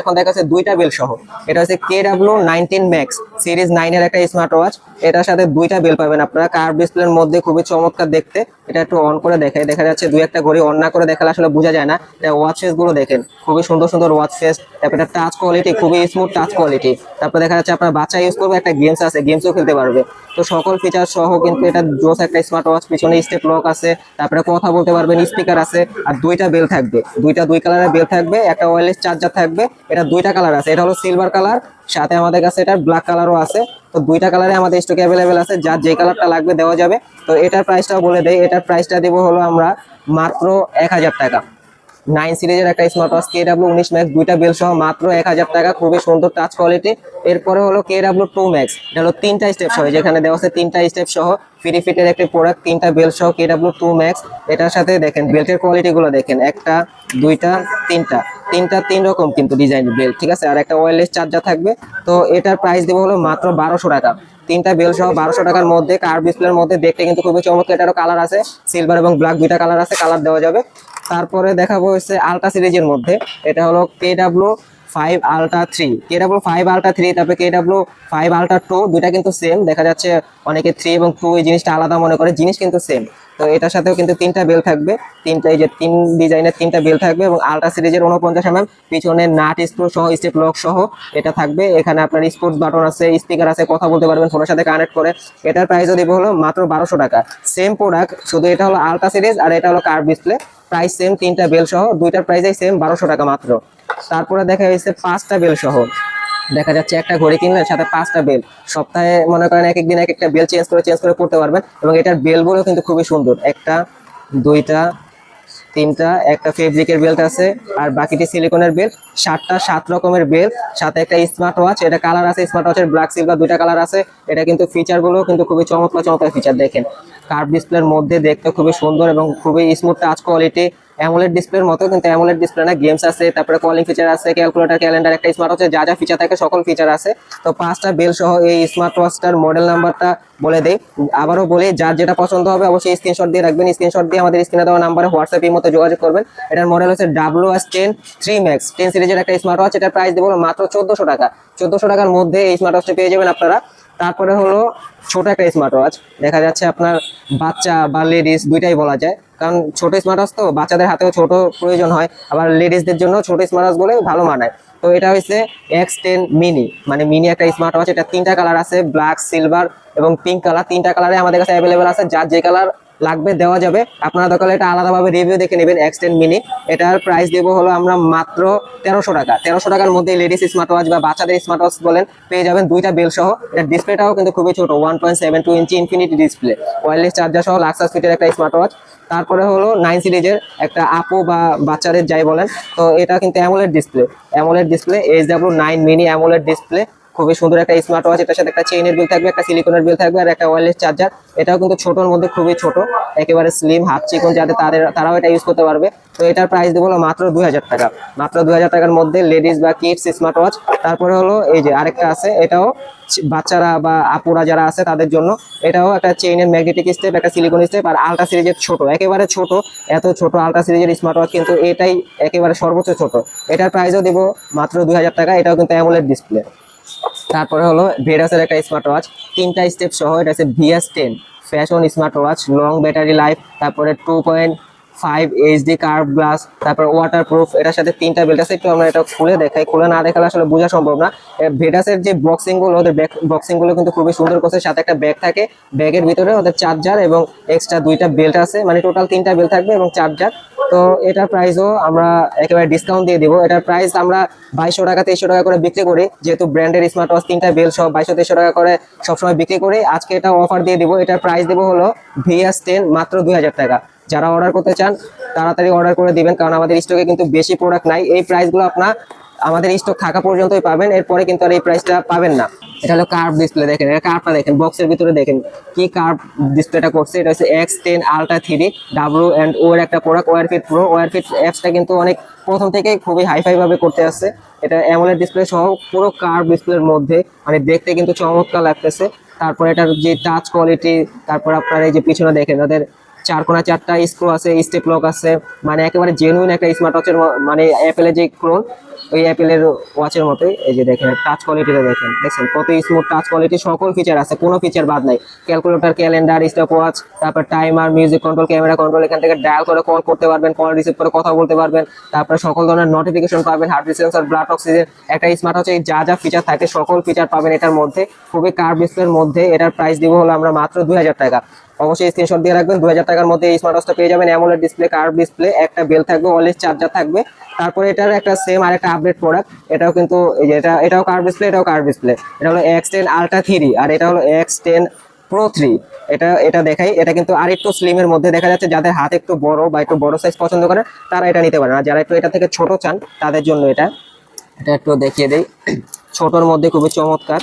এখন দেখা যাচ্ছে দুইটা বেল সহ। এটা হচ্ছে K W nineteen max series নাইনের একটা স্মার্ট ওয়াচ এটার সাথে দুইটা বেল পাবেন আপনারা। কার ডিসপ্লের মধ্যে খুবই চমৎকার দেখতে। এটা একটু অন করে দেখায় দেখা যাচ্ছে দুই একটা ঘড়ি অন না করে দেখালে আসলে বোঝা যায় না। ওয়াচ ফেসগুলো দেখেন, খুবই সুন্দর সুন্দর ওয়াচ ফেস তারপর এটা টাচ কোয়ালিটি খুবই স্মুথ টাচ কোয়ালিটি তারপর দেখা যাচ্ছে আপনার বাচ্চা ইউজ করবে একটা গেমস আছে গেমসও খেলতে পারবে। তো সকল ফিচার সহ কিন্তু এটা জোস একটা স্মার্ট ওয়াচ পিছনে স্টেপ লক আছে, তারপরে কথা বলতে পারবেন স্পিকার আছে, আর দুইটা বেল থাকবে। দুইটা দুই কালারের বেল থাকবে, একটা ওয়্যারলেস চার্জার থাকবে, এটা দুইটা কালার আছে, এটা হলো সিলভার কালার সাথে আমাদের কাছে এটা ব্ল্যাক কালারও আছে। তো দুইটা কালারে আমাদের স্টকে অ্যাভেলেবেল আছে যার যে কালারটা লাগবে দেওয়া যাবে। তো এটার প্রাইসটাও বলে দেয় এটার প্রাইসটা দেবো হলো আমরা মাত্র এক হাজার টাকা। নাইন সিরিজের একটা স্মার্ট ওয়াচ কে ডাব্লিউ উনিশ ম্যাক্স দুইটা বেল সহ মাত্র এক হাজার টাকা। খুবই সুন্দর টাচ কোয়ালিটি এরপরে হলো কে ডাব্লিউ টু ম্যাক্স এটা হলো তিনটা স্টেপ সহ যেখানে দেওয়া আছে তিনটা স্টেপ সহ ফ্রি ফিটের একটি প্রোডাক্ট তিনটা বেল সহ কে ডাব্লু টু ম্যাক্স এটার সাথে দেখেন বেল্টের কোয়ালিটি গুলো দেখেন, একটা, দুইটা, তিনটা। তিনটা তিন রকম কিন্তু ডিজাইন বেল্ট ঠিক আছে? আর একটা ওয়্যারলেস চার্জার থাকবে। তো এটার প্রাইস দেবো হলো মাত্র বারোশো টাকা। তিনটা বেল সহ বারোশো টাকার মধ্যে কার ডিসপ্লের মধ্যে দেখতে কিন্তু খুবই চমৎকার। এটারও কালার আছে সিলভার এবং ব্ল্যাক দুইটা কালার আছে কালার দেওয়া যাবে। তারপরে দেখাবো হচ্ছে আলট্রা সিরিজের মধ্যে। এটা হলো K W five ultra three K W five ultra three তারপরে K W five ultra two দুইটা কিন্তু সেম দেখা যাচ্ছে অনেকে থ্রি এবং টু এই জিনিসটা আলাদা মনে করে, জিনিস কিন্তু সেম তো এটার সাথেও কিন্তু তিনটা বেল থাকবে। তিনটা এই যে তিন ডিজাইনের তিনটা বেল থাকবে এবং আলট্রা সিরিজের উনপঞ্চাশ এমএম পিছনে নাট স্ক্রু সহ স্টেপ লক সহ এটা থাকবে। এখানে আপনার স্পোর্টস বাটন আছে স্পিকার আছে, কথা বলতে পারবেন ফোনের সাথে কানেক্ট করে। এটার প্রাইসও দিব হলো মাত্র বারোশো টাকা। সেম প্রোডাক্ট শুধু এটা হলো আলট্রা সিরিজ আর এটা হলো কার্ভ ডিসপ্লে প্রাইস সেম তিনটা বেল সহ, দুইটার প্রাইসই সেম বারোশো টাকা মাত্র। তারপরে দেখা যাচ্ছে পাঁচটা বেল সহ। দেখা যাচ্ছে একটা ঘড়ি কিনলেন সাথে পাঁচটা বেল সপ্তাহে মনে করেন এক একদিন এক একটা বেল চেঞ্জ করে চেঞ্জ করে পড়তে পারবেন এবং এটার বেলগুলো কিন্তু খুবই সুন্দর। একটা, দুইটা তিনটা, একটা ফেব্রিকের বেল্ট আছে, আর বাকিটি সিলিকনের বেল্ট সাতটা সাত রকমের বেল্ট সাথে একটা স্মার্ট ওয়াচ এটা কালার আছে স্মার্ট ওয়াচের ব্ল্যাক সিলভার দুইটা কালার আছে। এটা কিন্তু ফিচারগুলো কিন্তু খুবই চমৎকার চমৎকার ফিচার দেখেন। কার্ভ ডিসপ্লের মধ্যে দেখতে খুবই সুন্দর এবং খুবই স্মুথ টাচ কোয়ালিটি অ্যামোলেড ডিসপ্লের মতো, কিন্তু অ্যামোলেড ডিসপ্লে না গেমস আছে, তারপরে কলিং ফিচার আছে ক্যালকুলেটার ক্যালেন্ডার একটা স্মার্ট ওয়াচে যা যা ফিচার থাকে, সকল ফিচার আছে। তো পাঁচটা বেল সহ এই স্মার্ট ওয়াচটার মডেল নাম্বারটা বলে দেই। আবারও বলি, যার যেটা পছন্দ হবে, অবশ্যই স্ক্রিনশট দিয়ে রাখবেন। স্ক্রিনশট দিয়ে আমাদের স্ক্রিনে দেওয়া নাম্বারে হোয়াটসঅ্যাপ এর মতো যোগাযোগ করবেন। এটার মডেল হচ্ছে W S ten three max ten সিরিজের একটা স্মার্ট ওয়াচ এটার প্রাইস দেবো মাত্র চোদ্দশো টাকা। চোদ্দশো টাকার মধ্যে এই স্মার্ট ওয়াচটা পেয়ে যাবেন আপনারা। তারপরে হলো ছোট একটা স্মার্ট ওয়াচ দেখা যাচ্ছে আপনার বাচ্চা বা লেডিস দুইটাই বলা যায়। কারণ ছোট স্মার্ট ওয়াচ তো, বাচ্চাদের হাতেও ছোট প্রয়োজন হয়। আবার লেডিসদের জন্য ছোট স্মার্ট ওয়াচ বলে ভালো মানায়। তো এটা হচ্ছে এক্স টেন মিনি মানে মিনি একটা স্মার্ট ওয়াচ এটা তিনটা কালার আছে ব্ল্যাক সিলভার এবং পিঙ্ক কালার তিনটা কালারে আমাদের কাছে অ্যাভেলেবেল আছে, যার যে কালার লাগবে দেওয়া যাবে। আপনারা দোকানে এটা আলাদাভাবে রিভিউ দেখে নেবেন এক্স টেন মিনি এটার প্রাইস দেবো হলো আমরা মাত্র তেরোশো টাকা। তেরোশো টাকার মধ্যে লেডিস স্মার্ট ওয়াচ বা বাচ্চাদের স্মার্ট ওয়াচ বলেন, পেয়ে যাবেন দুইটা বেল সহ। এটার ডিসপ্লেটাও কিন্তু খুবই ছোট one point seven two inch infinity display wireless charger সহ লাক্সাস ফিটের একটা স্মার্ট ওয়াচ তারপরে হলো নাইন সিরিজের একটা আপো বা বাচ্চাদের যাই বলেন, তো এটা কিন্তু AMOLED display AMOLED display H W nine mini AMOLED display খুবই সুন্দর একটা স্মার্ট ওয়াচ এটার সাথে একটা চেইনের বিল থাকবে, একটা সিলিকনের বিল থাকবে আর একটা ওয়্যারলেস চার্জার এটাও কিন্তু ছোটোর মধ্যে খুবই ছোট, একেবারে স্লিম হাফ চিকন যাতে তাদের, তারাও এটা ইউজ করতে পারবে। তো এটার প্রাইস দেবো মাত্র দুই হাজার টাকা। মাত্র দুই হাজার টাকার মধ্যে লেডিস বা কিডস স্মার্ট ওয়াচ তারপরে হলো এই যে আরেকটা আছে, এটাও বাচ্চারা বা আপুরা যারা আছে তাদের জন্য, এটাও একটা চেইনের ম্যাগনেটিক স্টেপ একটা সিলিকন স্টেপ আর আলট্রা সিরিজের ছোট। একেবারে ছোট, এত ছোট আলট্রা সিরিজের স্মার্ট ওয়াচ কিন্তু এটাই একেবারে সর্বোচ্চ ছোট। এটার প্রাইসও দেবো মাত্র দুই হাজার টাকা, এটাও কিন্তু অ্যামোলেড ডিসপ্লে তারপরে হলো ভেরাসের একটা স্মার্ট ওয়াচ তিনটা স্টেপ সহ এটা হচ্ছে VS ten fashion smart watch long battery life তারপরে two point five HD curve glass তারপর ওয়াটার প্রুফ এটার সাথে তিনটা বেল্ট আছে। একটু আমরা এটা খুলে দেখাই। খুলে না দেখালে আসলে বোঝা সম্ভব না। ভেডাসের যে বক্সিংগুলো, ওদের ব্যাক বক্সিংগুলো কিন্তু খুবই সুন্দর করছে। সাথে একটা ব্যাগ থাকে। ব্যাগের ভিতরে ওদের চার্জার এবং এক্সট্রা দুইটা বেল্ট আছে। মানে টোটাল তিনটা বেল্ট থাকবে এবং চার্জার তো এটার প্রাইসও আমরা একেবারে ডিসকাউন্ট দিয়ে দিব। এটার প্রাইস আমরা বাইশশো টাকা, তেইশশো টাকা করে বিক্রি করি। যেহেতু ব্র্যান্ডের স্মার্ট ওয়াচ তিনটা বেল সব বাইশশো, তেইশশো টাকা করে সবসময় বিক্রি করি। আজকে এটা অফার দিয়ে দিব। এটার প্রাইস দেবো হলো ভিএস টেন মাত্র দুই হাজার টাকা। যারা অর্ডার করতে চান, তাড়াতাড়ি অর্ডার করে দিবেন। কারণ আমাদের স্টকে কিন্তু বেশি প্রোডাক্ট নাই। এই প্রাইসগুলো আপনার, আমাদের স্টক থাকা পর্যন্তই পাবেন। এরপরে কিন্তু আর এই প্রাইসটা পাবেন না। এটা হলো কার্ভ ডিসপ্লে দেখেন, এটা কার্ভটা দেখেন বক্সের ভিতরে দেখেন কি কার্ভ ডিসপ্লেটা করছে, এটা হচ্ছে X ten ultra three W and ওর একটা product wear fit pro wear fit অ্যাপসটা কিন্তু অনেক প্রথম থেকেই খুবই হাইফাই ভাবে করতে আসছে এটা অ্যামোলেড ডিসপ্লে সহ পুরো কার্ভ ডিসপ্লের মধ্যে মানে দেখতে কিন্তু চমৎকার লাগতেছে। তারপর এটার যে টাচ কোয়ালিটি তারপর আপনার এই যে পিছনে দেখেন তাদের চার কোনা চারটা স্ক্রু আছে স্টেপ লক আছে মানে একেবারে জেনুইন একটা স্মার্ট ওয়াচের মানে অ্যাপেলের যে ক্লোন ওই অ্যাপেলের ওয়াচের মতোই, এই যে দেখেন টাচ কোয়ালিটিটা দেখেন। দেখছেন, কত স্মুথ টাচ কোয়ালিটি সকল ফিচার আছে, কোনো ফিচার বাদ নাই। ক্যালকুলেটর ক্যালেন্ডার স্টপ ওয়াচ তারপর timer music control camera control এখান থেকে ডায়াল করে কল করতে পারবেন কল রিসিভ করে কথা বলতে পারবেন। তারপরে সকল ধরনের নোটিফিকেশন পাবেন হার্ট সেন্সর ব্লাড অক্সিজেন একটা স্মার্ট হচ্ছে যা যা ফিচার থাকে, সকল ফিচার পাবেন এটার মধ্যে। খুবই কার ডিসপ্লের মধ্যে, এটার প্রাইস দিব হলো আমরা মাত্র দুই হাজার টাকা। অবশ্যই স্ক্রিনশট দিয়ে রাখবেন। দু হাজার টাকার মধ্যে এই স্মার্ট ওয়াচটা পেয়ে যাবেন। অ্যামোলেড ডিসপ্লে কার্ভ ডিসপ্লে একটা বেল থাকবে অলওয়েজ চার্জার থাকবে। তারপরে এটার একটা সেম আর একটা আপডেট প্রোডাক্ট এটাও কিন্তু এটা, এটাও কার্ভ ডিসপ্লে এটাও কার্ভ ডিসপ্লে এটা হলো এক্স টেন আলট্রা থ্রি আর এটা হলো এক্স টেন প্রো থ্রি এটা এটা দেখাই। এটা কিন্তু আরেকটু স্লিমের মধ্যে দেখা যাচ্ছে। যাদের হাত একটু বড় বা একটু বড় সাইজ পছন্দ করেন তারা এটা নিতে পারেন। আর যারা একটু এটা থেকে ছোট চান, তাদের জন্য এটা এটা একটু দেখিয়ে দেই। ছোটোর মধ্যে খুবই চমৎকার।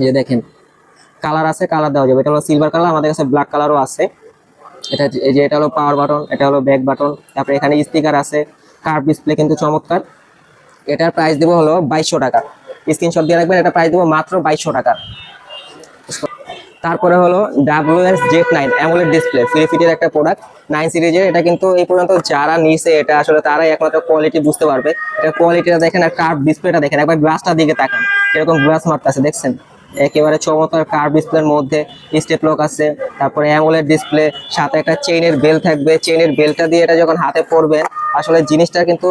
যে দেখেন কালার আছে, কালার দেওয়া যাবে। এটা হলো সিলভার কালার আমাদের কাছে ব্ল্যাক কালারও আছে। এটা এই যে এটা হলো পাওয়ার বাটন এটা হলো ব্যাক বাটন তারপরে এখানে স্পিকার আছে কার্ভ ডিসপ্লে কিন্তু চমৎকার। এটার প্রাইস দেবো হলো বাইশশো টাকা। স্ক্রিনশট দিয়ে রাখবেন, এটা প্রাইস দেবো মাত্র বাইশশো টাকা। তারপরে হলো W S Z nine AMOLED display ফিটের একটা প্রোডাক্ট নাইন সিরিজের এটা কিন্তু এই পর্যন্ত যারা নিছে এটা আসলে তারাই একমাত্র কোয়ালিটি বুঝতে পারবে। এটা কোয়ালিটিটা দেখেন আর কার্ভ ডিসপ্লেটা দেখেন, একবার গ্লাসটার দিকে তাকান। এরকম গ্লাস মারতে আছে দেখছেন? একেবারে চমৎকার কার ডিসপ্লের মধ্যে স্টেপ লক আছে। তারপরে অ্যামোলেড ডিসপ্লে সাথে একটা চেইনের বেল থাকবে। চেইনের বেলটা দিয়ে এটা যখন হাতে পরবেন, আসলে জিনিসটা কিন্তু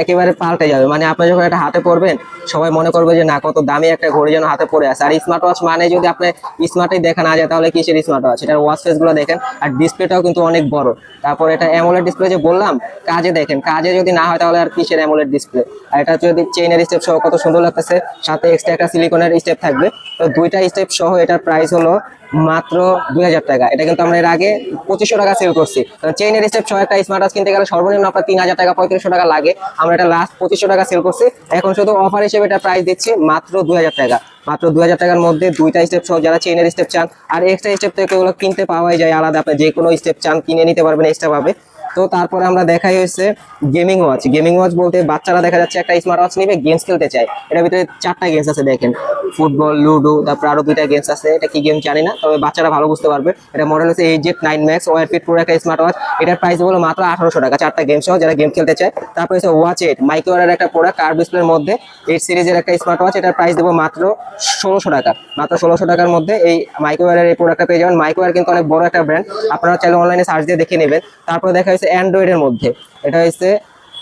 একেবারে পাল্টে যাবে। মানে আপনি যখন এটা হাতে পরবেন, সবাই মনে করবে যে, না, কত দামি একটা ঘড়ি যেন হাতে পড়ে আছে। আর স্মার্ট ওয়াচ মানে যদি আপনি স্মার্টই দেখা না যায় তাহলে কিসের স্মার্ট ওয়াচ এটার ওয়াচ ফেসগুলো দেখেন, আর ডিসপ্লেটাও কিন্তু অনেক বড়। তারপর এটা অ্যামোলেড ডিসপ্লে যে বললাম, কাজে দেখেন, কাজে যদি না হয় তাহলে আর কিসের অ্যামোলেড ডিসপ্লে আর এটা যদি চেইনের স্টেপ সহ কত সুন্দর লাগতেছে, সাথে এক্সট্রা একটা সিলিকনের স্টেপ থাকবে। তো দুইটা স্টেপ সহ এটার প্রাইস হলো মাত্র দুই হাজার টাকা। এটা কিন্তু আমরা এর আগে পঁচিশশো টাকা সেল করছি। চেইনের স্টেপ ছয় একটা স্মার্ট ওয়াচ কিনতে গেলে সর্বনিম্ন আপনার তিন হাজার টাকা, পঁয়ত্রিশশো টাকা লাগে। আমরা এটা লাস্ট পঁচিশশো টাকা সেল করছি। এখন শুধু অফার হিসেবে এটা প্রাইস দিচ্ছি মাত্র দুই হাজার টাকা। মাত্র দু হাজার টাকার মধ্যে দুইটা স্টেপ সহ যারা চেইনের স্টেপ চান, আর এক্সট্রা স্টেপ থেকে ওগুলো কিনতে পাওয়াই যায় আলাদা। আপনি যে কোনো স্টেপ চান, কিনে নিতে পারবেন এক্সট্রা পাবে। তো তারপরে আমরা দেখাই হয়েছে গেমিং ওয়াচ গেমিং ওয়াচ বলতে বাচ্চারা দেখা যাচ্ছে একটা স্মার্ট ওয়াচ নিবে গেমস খেলতে চায়। এটার ভিতরে চারটা গেমস আছে দেখেন। ফুটবল, লুডো, তারপর আরও দুইটা গেমস আছে। এটা কি গেম জানি না, তবে বাচ্চারা ভালো বুঝতে পারবে। এটা মডেল হচ্ছে eight Z nine max wear fit pro একটা স্মার্ট ওয়াচ এটার প্রাইস হলো মাত্র আঠারোশো টাকা, চারটা গেম সহ যারা গেম খেলতে চায়। তারপর হচ্ছে ওয়াচ এইট মাইক্রোয়ারের একটা প্রোডাক্ট কার ডিসপ্লের মধ্যে। এইট সিরিজের একটা স্মার্ট ওয়াচ এটার প্রাইস দেবো মাত্র ষোলোশো টাকা। মাত্র ষোলোশো টাকার মধ্যে এই মাইক্রোওয়ারের এই প্রোডাক্টটা পেয়ে যাবেন। মাইক্রোওয়ার কিন্তু অনেক বড় একটা ব্র্যান্ড আপনারা চাইলে অনলাইনে সার্চ দিয়ে দেখে নেবেন। তারপরে দেখা অ্যান্ড্রয়েডের মধ্যে। এটা হচ্ছে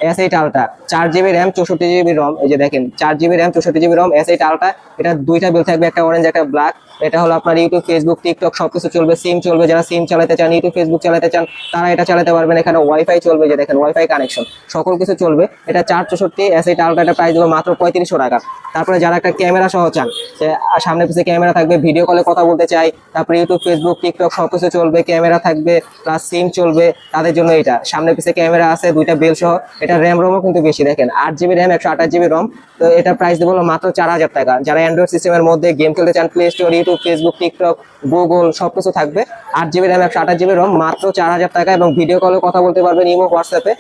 এস এইট আলট্রা চার জিবি র্যাম চৌষট্টি জিবি রম এই যে দেখেন, চার জিবি র্যাম চৌষট্টি GB ROM S eight ultra এটা দুইটা বিল থাকবে, একটা অরেঞ্জ একটা ব্ল্যাক এটা হলো আপনার ইউটিউব ফেসবুক টিকটক সবকিছু চলবে সিম চলবে, যারা সিম চালাতে চান ইউটিউব ফেসবুক চালাতে চান, তারা এটা চালাতে পারবেন। এখানে ওয়াইফাই চলবে, যে দেখেন ওয়াইফাই কানেকশন সকল কিছু চলবে। এটা চার চৌষট্টি এস এটা প্রাইস দেবো মাত্র পঁয়ত্রিশশো টাকা। তারপরে যারা একটা ক্যামেরা সহ চান, যে সামনে পিছিয়ে ক্যামেরা থাকবে ভিডিও কলে কথা বলতে চাই, তারপরে ইউটিউব ফেসবুক টিকটক সবকিছু চলবে ক্যামেরা থাকবে প্লাস সিম চলবে, তাদের জন্য এটা। সামনে পিছিয়ে ক্যামেরা আছে, দুইটা বেল সহ, এটা র্যাম রোমও কিন্তু বেশি, দেখেন, আট জিবি র্যাম একশো আঠাশ জিবি রম তো এটা প্রাইস দেবো মাত্র চার হাজার টাকা। যারা অ্যান্ড্রয়েড সিস্টেমের মধ্যে গেম খেলতে চান Play Store YouTube Facebook TikTok Google সব কিছু থাকবে। আট জিবি র্যাম একশো আঠাশ জিবি রম মাত্র চার হাজার টাকা এবং ভিডিও কলে কথা বলতে পারবেন ইমো হোয়াটসঅ্যাপে